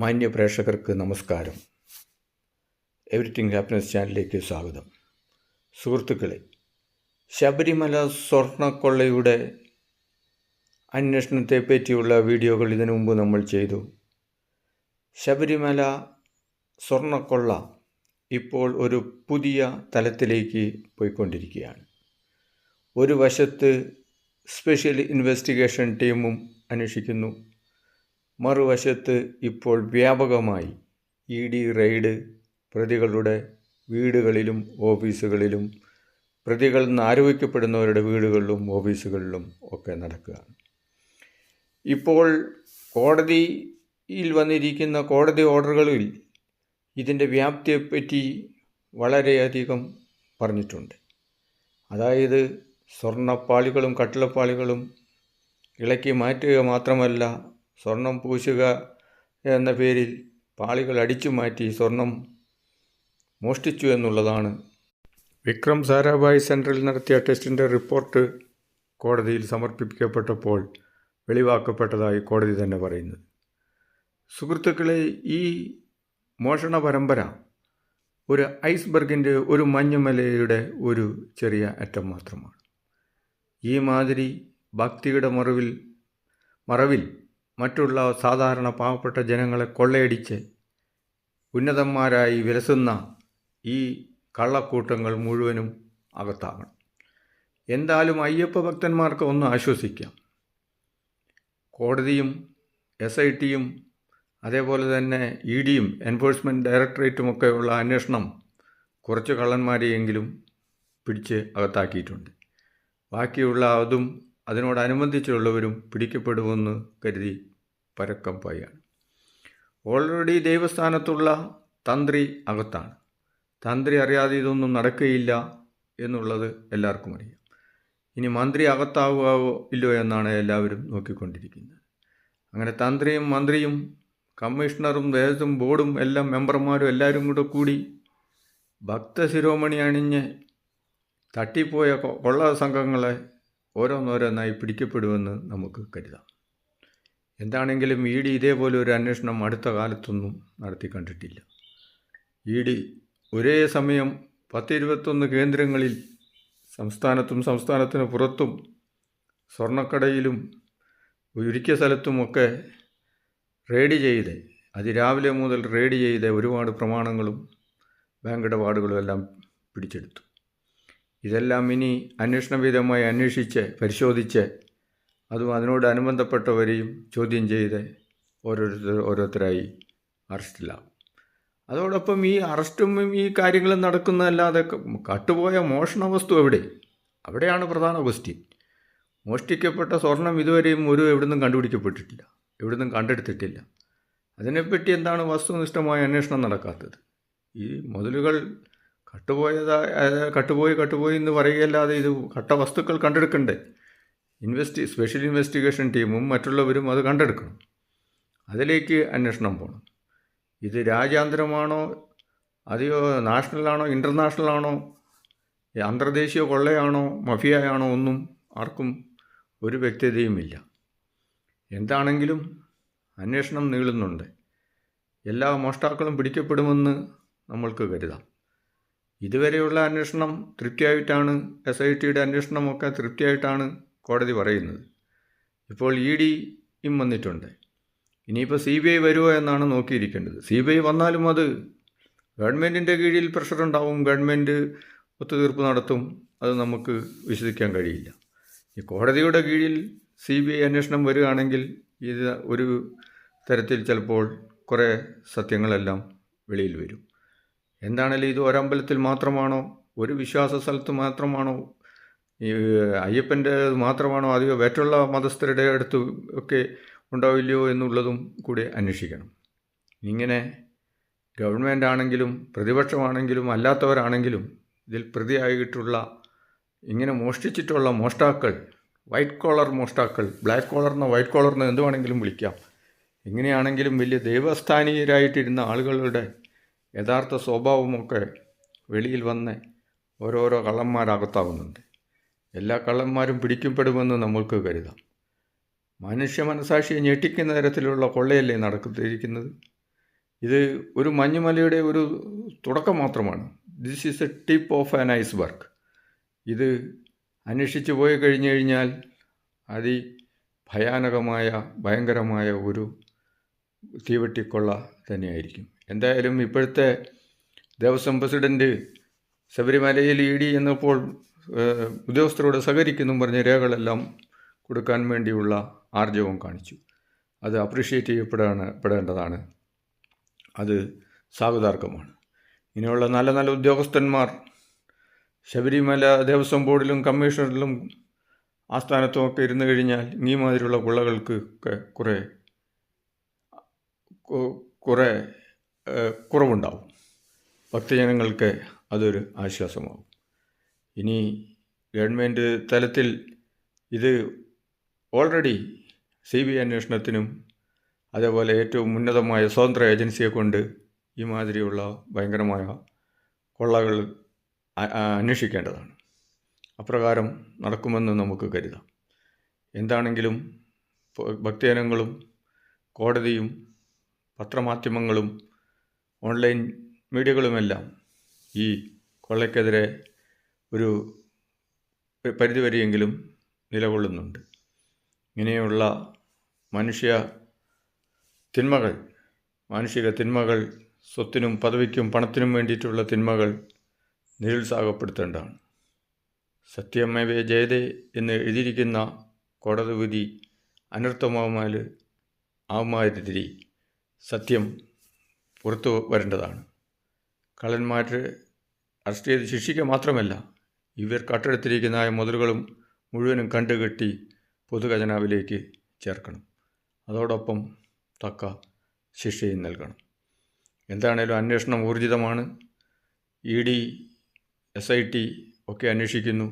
മാന്യ പ്രേക്ഷകർക്ക് നമസ്കാരം. എവറിത്തിങ് ഹാപ്പിനെസ് ചാനലിലേക്ക് സ്വാഗതം. സുഹൃത്തുക്കളെ ശബരിമല സ്വർണക്കൊള്ളയുടെ അന്വേഷണത്തെ പറ്റിയുള്ള വീഡിയോകൾ ഇതിനു മുമ്പ് നമ്മൾ ചെയ്തു. ശബരിമല സ്വർണക്കൊള്ള ഇപ്പോൾ ഒരു പുതിയ തലത്തിലേക്ക് പോയിക്കൊണ്ടിരിക്കുകയാണ്. ഒരു വശത്ത് സ്പെഷ്യൽ ഇൻവെസ്റ്റിഗേഷൻ ടീമും അന്വേഷിക്കുന്നു. മറുവശത്ത് ഇപ്പോൾ വ്യാപകമായി ഇ ഡി റെയ്ഡ് പ്രതികളുടെ വീടുകളിലും ഓഫീസുകളിലും പ്രതികൾ നിന്ന് ആരോപിക്കപ്പെടുന്നവരുടെ വീടുകളിലും ഓഫീസുകളിലും ഒക്കെ നടക്കുകയാണ്. ഇപ്പോൾ കോടതിയിൽ വന്നിരിക്കുന്ന കോടതി ഓർഡറുകളിൽ ഇതിന്റെ വ്യാപ്തിയെപ്പറ്റി വളരെയധികം പറഞ്ഞിട്ടുണ്ട്. അതായത് സ്വർണപ്പാളികളും കട്ടിളപ്പാളികളും ഇളക്കി മാറ്റുക മാത്രമല്ല സ്വർണം പൂശുക എന്ന പേരിൽ പാളികൾ അടിച്ചു മാറ്റി സ്വർണം മോഷ്ടിച്ചു എന്നുള്ളതാണ്. വിക്രം സാരാഭായ് സെൻട്രൽ നടത്തിയ ടെസ്റ്റിന്റെ റിപ്പോർട്ട് കോടതിയിൽ സമർപ്പിക്കപ്പെട്ടപ്പോൾ വെളിവാക്കപ്പെട്ടതായി കോടതി തന്നെ പറയുന്നത്. സുഹൃത്തുക്കളെ ഈ മോഷണ പരമ്പര ഒരു ഐസ്ബർഗിന്റെ ഒരു മഞ്ഞുമലയുടെ ഒരു ചെറിയ അറ്റം മാത്രമാണ്. ഈ മാതിരി ഭക്തിയുടെ മറവിൽ മറവിൽ മറ്റുള്ള സാധാരണ പാവപ്പെട്ട ജനങ്ങളെ കൊള്ളയടിച്ച് ഉന്നതന്മാരായി വിലസുന്ന ഈ കള്ളക്കൂട്ടങ്ങൾ മുഴുവനും അകത്താകണം. എന്തായാലും അയ്യപ്പ ഭക്തന്മാർക്ക് ഒന്ന് ആശ്വസിക്കാം. കോടതിയും എസ് ഐ ടിയും അതേപോലെ തന്നെ ഇ ഡിയും എൻഫോഴ്സ്മെന്റ് ഡയറക്ടറേറ്റുമൊക്കെയുള്ള അന്വേഷണം കുറച്ച് കള്ളന്മാരെയെങ്കിലും പിടിച്ച് അകത്താക്കിയിട്ടുണ്ട്. ബാക്കിയുള്ള അതും അതിനോടനുബന്ധിച്ചുള്ളവരും പിടിക്കപ്പെടുമെന്ന് കരുതി പരക്കം പായാണ് ഓൾറെഡി ദേവസ്ഥാനത്തുള്ള തന്ത്രി അകത്താണ്. തന്ത്രി അറിയാതെ ഇതൊന്നും നടക്കുകയില്ല എന്നുള്ളത് എല്ലാവർക്കും അറിയാം. ഇനി മന്ത്രി അകത്താവുകയോ ഇല്ലയോ എന്നാണ് എല്ലാവരും നോക്കിക്കൊണ്ടിരിക്കുന്നത്. അങ്ങനെ തന്ത്രിയും മന്ത്രിയും കമ്മീഷണറും ദേവസ്വം ബോർഡും എല്ലാം മെമ്പർമാരും എല്ലാവരും കൂടെ കൂടി ഭക്തശിരോമണി അണിഞ്ഞ് തട്ടിപ്പോയ കൊള്ള സംഘങ്ങളെ ഓരോന്നോരോന്നായി പിടിക്കപ്പെടുമെന്ന് നമുക്ക് കരുതാം. എന്താണെങ്കിലും ഇ ഡി ഇതേപോലെ ഒരു അന്വേഷണം അടുത്ത കാലത്തൊന്നും നടത്തി കണ്ടിട്ടില്ല. ഇ ഡി ഒരേ സമയം പത്തിരുപത്തൊന്ന് കേന്ദ്രങ്ങളിൽ സംസ്ഥാനത്തും സംസ്ഥാനത്തിന് പുറത്തും സ്വർണക്കടയിലും ഒരിക്കൽ സ്ഥലത്തുമൊക്കെ റെയ്ഡ് ചെയ്ത് അതിരാവിലെ മുതൽ റെയ്ഡ് ചെയ്ത് ഒരുപാട് പ്രമാണങ്ങളും ബാങ്ക് ഇടപാടുകളും എല്ലാം പിടിച്ചെടുത്തു. ഇതെല്ലാം ഇനി അന്വേഷണവിധമായി അന്വേഷിച്ച് പരിശോധിച്ച് അതും അതിനോട് അനുബന്ധപ്പെട്ടവരെയും ചോദ്യം ചെയ്ത് ഓരോരുത്തർ ഓരോരുത്തരായി അറസ്റ്റിലാകും അതോടൊപ്പം ഈ അറസ്റ്റും ഈ കാര്യങ്ങളും നടക്കുന്നതല്ലാതെ കട്ടുപോയ മോഷണ വസ്തു എവിടെ? അവിടെയാണ് പ്രധാന ക്വസ്റ്റ്യൻ. മോഷ്ടിക്കപ്പെട്ട സ്വർണം ഇതുവരെയും ഒരു എവിടുന്നും കണ്ടുപിടിക്കപ്പെട്ടിട്ടില്ല. എവിടുന്നും കണ്ടെടുത്തിട്ടില്ല. അതിനെപ്പറ്റി എന്താണ് വസ്തുനിഷ്ഠമായ അന്വേഷണം നടക്കാത്തത്? ഈ മുതലുകൾ കട്ടുപോയതാ കട്ടുപോയി കട്ടുപോയി എന്ന് പറയുകയല്ലാതെ ഇത് കട്ട വസ്തുക്കൾ കണ്ടെടുക്കണ്ടേ? ഇൻവെസ്റ്റി സ്പെഷ്യൽ ഇൻവെസ്റ്റിഗേഷൻ ടീമും മറ്റുള്ളവരും അത് കണ്ടെടുക്കണം. അതിലേക്ക് അന്വേഷണം പോകണം ഇത് രാജ്യാന്തരമാണോ അതെയോ നാഷണലാണോ ഇന്റർനാഷണലാണോ അന്തർദേശീയ കൊള്ളയാണോ മഫിയയാണോ ഒന്നും ആർക്കും ഒരു വ്യക്തതയുമില്ല. എന്താണെങ്കിലും അന്വേഷണം നീളുന്നുണ്ട്. എല്ലാ മോഷ്ടാക്കളും പിടിക്കപ്പെടുമെന്ന് നമ്മൾക്ക് കരുതാം. ഇതുവരെയുള്ള അന്വേഷണം തൃപ്തിയായിട്ടാണ് എസ് ഐ ടിയുടെ അന്വേഷണമൊക്കെ തൃപ്തിയായിട്ടാണ് കോടതി പറയുന്നത്. ഇപ്പോൾ ഇ ഡിയും വന്നിട്ടുണ്ട്. ഇനിയിപ്പോൾ സി ബി ഐ വരുമോ എന്നാണ് നോക്കിയിരിക്കേണ്ടത്. സി ബി ഐ വന്നാലും അത് ഗവൺമെന്റിന്റെ കീഴിൽ പ്രഷർ ഉണ്ടാവും ഗവൺമെന്റ് ഒത്തുതീർപ്പ് നടത്തും അത് നമുക്ക് വിശ്വസിക്കാൻ കഴിയില്ല. ഈ കോടതിയുടെ കീഴിൽ സി ബി ഐ അന്വേഷണം വരികയാണെങ്കിൽ ഇത് ഒരു തരത്തിൽ ചിലപ്പോൾ കുറേ സത്യങ്ങളെല്ലാം വെളിയിൽ വരും. എന്താണേലും ഇത് ഒരമ്പലത്തിൽ മാത്രമാണോ? ഒരു വിശ്വാസ സ്ഥലത്ത് മാത്രമാണോ? ഈ അയ്യപ്പന്റെ മാത്രമാണോ? അധികം മറ്റുള്ള മതസ്ഥരുടെ അടുത്ത് ഒക്കെ ഉണ്ടാവില്ലയോ എന്നുള്ളതും കൂടി അന്വേഷിക്കണം. ഇങ്ങനെ ഗവൺമെന്റ് ആണെങ്കിലും പ്രതിപക്ഷമാണെങ്കിലും അല്ലാത്തവരാണെങ്കിലും ഇതിൽ പ്രതിയായിട്ടുള്ള ഇങ്ങനെ മോഷ്ടിച്ചിട്ടുള്ള മോഷ്ടാക്കൾ വൈറ്റ് കോളർ മോഷ്ടാക്കൾ ബ്ലാക്ക് കോളർന്നോ വൈറ്റ് കോളർന്നോ എന്തുവാണെങ്കിലും വിളിക്കാം. എങ്ങനെയാണെങ്കിലും വലിയ ദൈവസ്ഥാനീയരായിട്ടിരുന്ന ആളുകളുടെ യഥാർത്ഥ സ്വഭാവമൊക്കെ വെളിയിൽ വന്ന് ഓരോരോ കള്ളന്മാരകത്താവുന്നുണ്ട് എല്ലാ കള്ളന്മാരും പിടിക്കപ്പെടുമെന്ന് നമ്മൾക്ക് കരുതാം. മനുഷ്യ മനസാക്ഷിയെ ഞെട്ടിക്കുന്ന തരത്തിലുള്ള കൊള്ളയല്ലേ നടക്കുന്നത് ഇത് ഒരു മഞ്ഞുമലയുടെ ഒരു തുടക്കം മാത്രമാണ്. This is a tip of an iceberg ഇത് അന്വേഷിച്ച് പോയി കഴിഞ്ഞു കഴിഞ്ഞാൽ അതി ഭയാനകമായ ഭയങ്കരമായ ഒരു തീവെട്ടിക്കൊള്ള തന്നെയായിരിക്കും. എന്തായാലും ഇപ്പോഴത്തെ ദേവസ്വം പ്രസിഡന്റ് ശബരിമലയിൽ ഇ ഡി എന്നപ്പോൾ ഉദ്യോഗസ്ഥരോട് സഹകരിക്കുന്നു പറഞ്ഞ രേഖകളെല്ലാം കൊടുക്കാൻ വേണ്ടിയുള്ള ആർജവം കാണിച്ചു. അത് അപ്രീഷിയേറ്റ് ചെയ്യപ്പെടാണ് പെടേണ്ടതാണ്. അത് സ്വാഗതാർഹമാണ്. ഇനിയുള്ള നല്ല നല്ല ഉദ്യോഗസ്ഥന്മാർ ശബരിമല ദേവസ്വം ബോർഡിലും കമ്മീഷണറിലും ആസ്ഥാനത്തുമൊക്കെ ഇരുന്ന് കഴിഞ്ഞാൽ ഈ മാതിരിയുള്ള കുള്ളകൾക്ക് ഒക്കെ കുറേ കുറേ കുറവുണ്ടാവും. ഭക്തജനങ്ങൾക്ക് അതൊരു ആശ്വാസമാകും ഇനി ഗവൺമെന്റ് തലത്തിൽ ഇത് ഓൾറെഡി സി ബി അന്വേഷണത്തിനും അതേപോലെ ഏറ്റവും ഉന്നതമായ സ്വതന്ത്ര ഏജൻസിയെ കൊണ്ട് ഈ മാതിരിയുള്ള ഭയങ്കരമായ കൊള്ളകൾ അന്വേഷിക്കേണ്ടതാണ്. അപ്രകാരം നടക്കുമെന്ന് നമുക്ക് കരുതാം. എന്താണെങ്കിലും ഭക്തജനങ്ങളും കോടതിയും പത്രമാധ്യമങ്ങളും ഓൺലൈൻ മീഡിയകളുമെല്ലാം ഈ കൊള്ളയ്ക്കെതിരെ ഒരു പരിധിവരെയെങ്കിലും നിലകൊള്ളുന്നുണ്ട്. ഇങ്ങനെയുള്ള മനുഷ്യ തിന്മകൾ മാനുഷിക തിന്മകൾ സ്വത്തിനും പദവിക്കും പണത്തിനും വേണ്ടിയിട്ടുള്ള തിന്മകൾ നിരുത്സാഹപ്പെടുത്തേണ്ടതാണ്. സത്യമേവേ ജയതേ എന്ന് എഴുതിയിരിക്കുന്ന കോടതി വിധി അനർത്ഥമാവുമാൽ ആവുമാതിരി സത്യം പുറത്തു വരേണ്ടതാണ്. കള്ളന്മാരെ അറസ്റ്റ് ചെയ്ത് ശിക്ഷിക്കുക മാത്രമല്ല ഇവർ കട്ടെടുത്തിരിക്കുന്ന ആ മുതലുകളും മുഴുവനും കണ്ടുകെട്ടി പൊതുഖജനാവിലേക്ക് ചേർക്കണം. അതോടൊപ്പം തക്ക ശിക്ഷയും നൽകണം. എന്താണേലും അന്വേഷണം ഊർജിതമാണ്. E D S I T ഒക്കെ അന്വേഷിക്കുന്നു.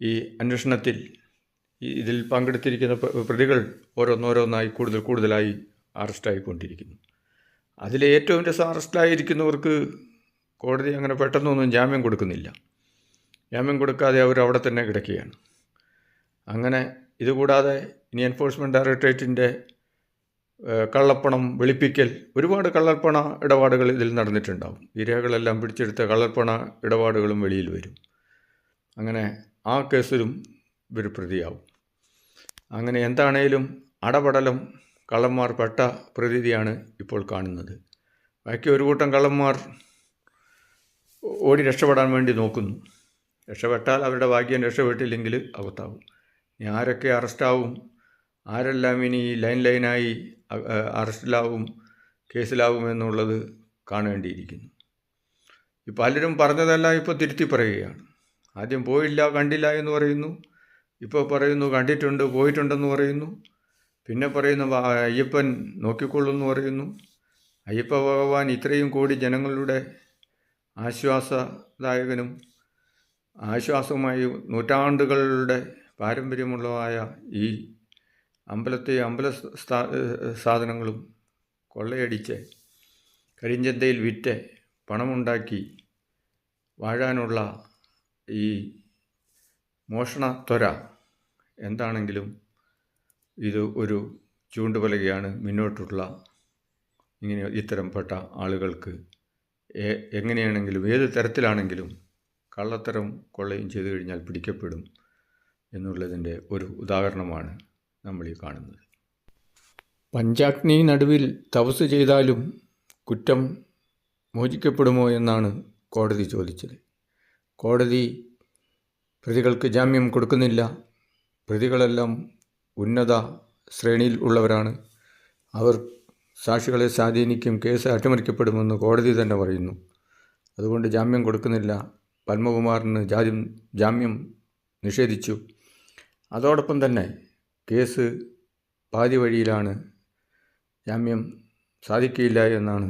ഈ അന്വേഷണത്തിൽ ഇതിൽ പങ്കെടുത്തിരിക്കുന്ന പ്രതികൾ ഓരോന്നോരോന്നായി കൂടുതൽ കൂടുതലായി അറസ്റ്റായിക്കൊണ്ടിരിക്കുന്നു. അതിൽ ഏറ്റവും രസം അറസ്റ്റിലായിരിക്കുന്നവർക്ക് കോടതി അങ്ങനെ പെട്ടെന്നൊന്നും ജാമ്യം കൊടുക്കുന്നില്ല. ജാമ്യം കൊടുക്കാതെ അവർ അവിടെ തന്നെ കിടക്കുകയാണ്. അങ്ങനെ ഇതുകൂടാതെ ഇനി എൻഫോഴ്സ്മെന്റ് ഡയറക്ടറേറ്റിന്റെ കള്ളപ്പണം വെളുപ്പിക്കൽ ഒരുപാട് കള്ളപ്പണ ഇടപാടുകൾ ഇതിൽ നടന്നിട്ടുണ്ടാവും. ഈ രേഖകളെല്ലാം പിടിച്ചെടുത്ത കള്ളപ്പണ ഇടപാടുകളും വെളിയിൽ വരും. അങ്ങനെ ആ കേസിലും ഇവർ പ്രതിയാവും. അങ്ങനെ എന്താണേലും അടപടലം കള്ളന്മാർ പെട്ട പ്രതീതിയാണ് ഇപ്പോൾ കാണുന്നത്. ബാക്കി ഒരു കൂട്ടം കള്ളന്മാർ ഓടി രക്ഷപ്പെടാൻ വേണ്ടി നോക്കുന്നു. രക്ഷപ്പെട്ടാൽ അവരുടെ ഭാഗ്യം രക്ഷപ്പെട്ടില്ലെങ്കിൽ അകത്താവും. ഇനി ആരൊക്കെ അറസ്റ്റാവും? ആരെല്ലാം ഇനി ലൈൻ ലൈനായി അറസ്റ്റിലാവും കേസിലാവും എന്നുള്ളത് കാണേണ്ടിയിരിക്കുന്നു. ഈ പലരും പറഞ്ഞതെല്ലാം ഇപ്പോൾ തിരുത്തി പറയുകയാണ്. ആദ്യം പോയില്ല കണ്ടില്ല എന്ന് പറയുന്നു. ഇപ്പോൾ പറയുന്നു കണ്ടിട്ടുണ്ട് പോയിട്ടുണ്ടെന്ന് പറയുന്നു. പിന്നെ പറയുന്നു അയ്യപ്പൻ നോക്കിക്കൊള്ളുന്നു പറയുന്നു. അയ്യപ്പ ഭഗവാൻ ഇത്രയും കോടി ജനങ്ങളുടെ ആശ്വാസദായകനും ആശ്വാസവുമായി നൂറ്റാണ്ടുകളുടെ പാരമ്പര്യമുള്ളതായ ഈ അമ്പലത്തെ അമ്പല സാധനങ്ങളും കൊള്ളയടിച്ച് കരിഞ്ചന്തയിൽ വിറ്റ് പണമുണ്ടാക്കി വാഴാനുള്ള ഈ മോഷണ ത്വര എന്താണെങ്കിലും ഇത് ഒരു ചൂണ്ടുപലകയാണ് മുന്നോട്ടുള്ള ഇങ്ങനെ ഇത്തരംപ്പെട്ട ആളുകൾക്ക്. എങ്ങനെയാണെങ്കിലും ഏത് തരത്തിലാണെങ്കിലും കള്ളത്തരം കൊള്ളയും ചെയ്തു കഴിഞ്ഞാൽ പിടിക്കപ്പെടും എന്നുള്ളതിന്റെ ഒരു ഉദാഹരണമാണ് നമ്മൾ ഈ കാണുന്നത്. പഞ്ചാഗ്നി നടുവിൽ തപസ് ചെയ്താലും കുറ്റം മോചിക്കപ്പെടുമോ എന്നാണ് കോടതി ചോദിച്ചത്. കോടതി പ്രതികൾക്ക് ജാമ്യം കൊടുക്കുന്നില്ല. പ്രതികളെല്ലാം ഉന്നത ശ്രേണിയിൽ ഉള്ളവരാണ്. അവർ സാക്ഷികളെ സ്വാധീനിക്കും കേസ് അട്ടിമറിക്കപ്പെടുമെന്ന് കോടതി തന്നെ പറയുന്നു. അതുകൊണ്ട് ജാമ്യം കൊടുക്കുന്നില്ല. പത്മകുമാറിന് ജാമ്യം ജാമ്യം നിഷേധിച്ചു. അതോടൊപ്പം തന്നെ കേസ് പാതി വഴിയിലാണ് ജാമ്യം സാധിക്കില്ല എന്നാണ്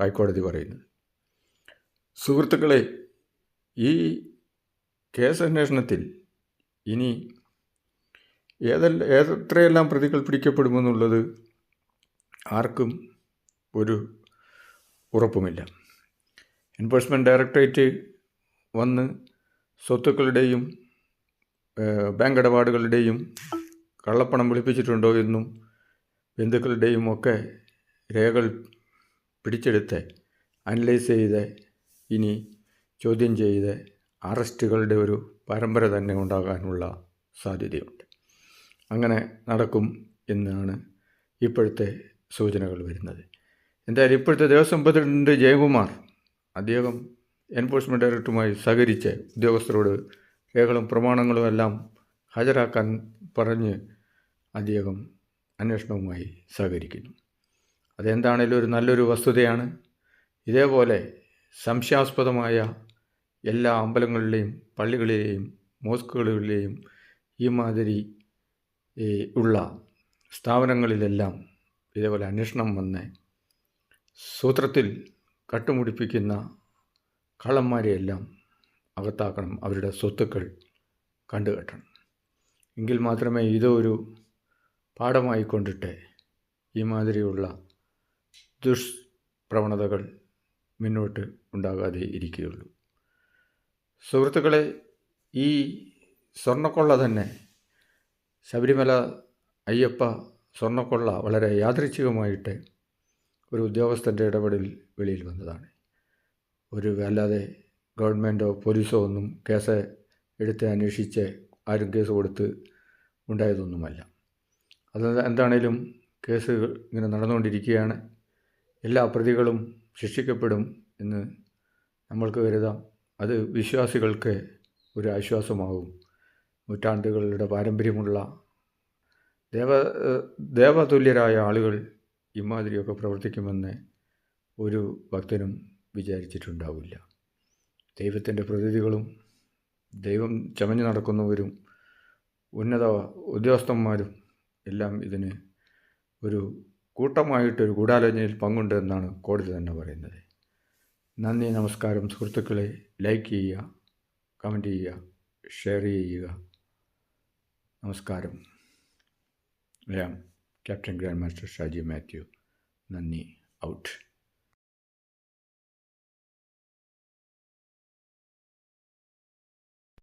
ഹൈക്കോടതി പറയുന്നത്. സുഹൃത്തുക്കളെ ഈ കേസന്വേഷണത്തിൽ ഇനി ഏതെല്ലാം എത്രയെല്ലാം പ്രതികൾ പിടിക്കപ്പെടുമെന്നുള്ളത് ആർക്കും ഒരു ഉറപ്പുമില്ല. എൻഫോഴ്സ്മെന്റ് ഡയറക്ടറേറ്റ് വന്ന് സ്വത്തുക്കളുടെയും ബാങ്ക് ഇടപാടുകളുടെയും കള്ളപ്പണം വെളുപ്പിച്ചിട്ടുണ്ടോ എന്നും ബന്ധുക്കളുടെയും ഒക്കെ രേഖകൾ പിടിച്ചെടുത്ത് അനലൈസ് ചെയ്ത് ഇനി ചോദ്യം ചെയ്ത് അറസ്റ്റുകളുടെ ഒരു പരമ്പര തന്നെ ഉണ്ടാകാനുള്ള സാധ്യതയുണ്ട്. അങ്ങനെ നടക്കും എന്നാണ് ഇപ്പോഴത്തെ സൂചനകൾ വരുന്നത്. എന്തായാലും ഇപ്പോഴത്തെ ദേവസ്വം പ്രസിഡന്റ് ജയകുമാർ അദ്ദേഹം എൻഫോഴ്സ്മെന്റ് ഡയറക്ടറുമായി സഹകരിച്ച് ഉദ്യോഗസ്ഥരോട് രേഖകളും പ്രമാണങ്ങളും എല്ലാം ഹാജരാക്കാൻ പറഞ്ഞ് അദ്ദേഹം അന്വേഷണവുമായി സഹകരിക്കുന്നു. അതെന്താണേലും ഒരു നല്ലൊരു വസ്തുതയാണ്. ഇതേപോലെ സംശയാസ്പദമായ എല്ലാ അമ്പലങ്ങളിലെയും പള്ളികളിലെയും മോസ്കുകളിലെയും ഈ മാതിരി ഈ ഉള്ള സ്ഥാപനങ്ങളിലെല്ലാം ഇതേപോലെ അന്വേഷണം വന്ന് സൂത്രത്തിൽ കട്ടുമുടിപ്പിക്കുന്ന കള്ളന്മാരെയെല്ലാം അകത്താക്കണം അവരുടെ സ്വത്തുക്കൾ കണ്ടുകെട്ടണം. എങ്കിൽ മാത്രമേ ഇതൊരു പാഠമായിക്കൊണ്ടിട്ട് ഈ മാതിരിയുള്ള ദുഷ്പ്രവണതകൾ മുന്നോട്ട് ഉണ്ടാകാതെ ഇരിക്കുകയുള്ളൂ. സുഹൃത്തുക്കളെ ഈ സ്വർണക്കൊള്ള തന്നെ ശബരിമല അയ്യപ്പ സ്വർണക്കൊള്ള വളരെ യാദൃച്ഛികമായിട്ട് ഒരു ഉദ്യോഗസ്ഥന്റെ ഇടപെടൽ വെളിയിൽ വന്നതാണ്. ഒരു അല്ലാതെ ഗവൺമെന്റോ പോലീസോ ഒന്നും കേസ് എടുത്ത് അന്വേഷിച്ച് ആരും കേസ് കൊടുത്ത് ഉണ്ടായതൊന്നുമല്ല. അത് എന്താണേലും കേസ് ഇങ്ങനെ നടന്നുകൊണ്ടിരിക്കുകയാണ്. എല്ലാ പ്രതികളും ശിക്ഷിക്കപ്പെടും എന്ന് നമ്മൾക്ക് കരുതാം. അത് വിശ്വാസികൾക്ക് ഒരു ആശ്വാസമാകും നൂറ്റാണ്ടുകളുടെ പാരമ്പര്യമുള്ള ദേവ ദേവതുല്യരായ ആളുകൾ ഇമാതിരിയൊക്കെ പ്രവർത്തിക്കുമെന്ന് ഒരു ഭക്തനും വിചാരിച്ചിട്ടുണ്ടാവില്ല. ദൈവത്തിന്റെ പ്രതിനിധികളും ദൈവം ചമഞ്ഞു നടക്കുന്നവരും ഉന്നത ഉദ്യോഗസ്ഥന്മാരും എല്ലാം ഇതിന് ഒരു കൂട്ടമായിട്ടൊരു ഗൂഢാലോചനയിൽ പങ്കുണ്ട് എന്നാണ് കോടതി തന്നെ പറയുന്നത്. നന്ദി നമസ്കാരം. സുഹൃത്തുക്കളെ ലൈക്ക് ചെയ്യുക കമന്റ് ചെയ്യുക ഷെയർ ചെയ്യുക. നമസ്കാരം ഞാൻ captain grand master Shaji Mathew നന്ദി ഔട്ട്